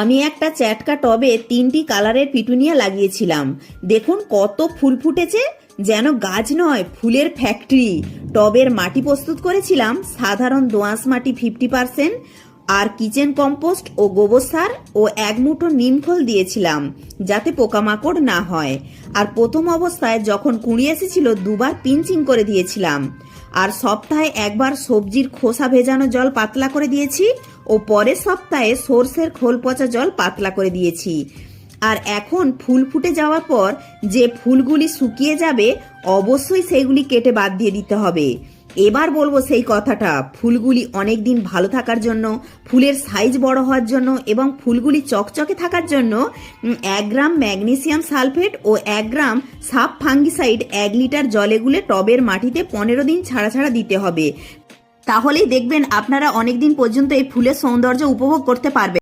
আমি একটা চ্যাটকা টবে তিনটি কালারের পিটুনিয়া লাগিয়েছিলাম। দেখুন কত ফুল ফুটেছে, যেন গাছ নয়, ফুলের ফ্যাক্টরি। টবের মাটি প্রস্তুত করেছিলাম, সাধারণ দোআঁশ মাটি ফিফটি পার্সেন্ট, আর কিচেন কম্পোস্ট ও গোবর সার ও এক মুঠো নিমখোল দিয়েছিলাম, যাতে পোকামাকড় না হয়। আর প্রথম অবস্থায় যখন কুড়ি এসেছিল, দুবার পিঞ্চিং করে দিয়েছিলাম। আর সপ্তাহে একবার সবজির খোসা ভেজানো জল পাতলা করে দিয়েছি ও পরের সপ্তাহে সর্ষের খোল পচা জল পাতলা করে দিয়েছি। আর এখন ফুল ফুটে যাওয়ার পর যে ফুলগুলি শুকিয়ে যাবে, অবশ্যই সেইগুলি কেটে বাদ দিয়ে দিতে হবে। এবার বলব সেই কথাটা, ফুলগুলি অনেক দিন ভালো থাকার জন্য, ফুলের সাইজ বড় হওয়ার জন্য এবং ফুলগুলি চকচকে থাকার জন্য এক গ্রাম ম্যাগনেসিয়াম সালফেট ও এক গ্রাম সাব ফাঙ্গিসাইড এক লিটার জলে গুলে টবের মাটিতে পনেরো দিন ছাড়া ছাড়া দিতে হবে। তাহলেই দেখবেন আপনারা অনেকদিন পর্যন্ত এই ফুলের সৌন্দর্য উপভোগ করতে পারবেন।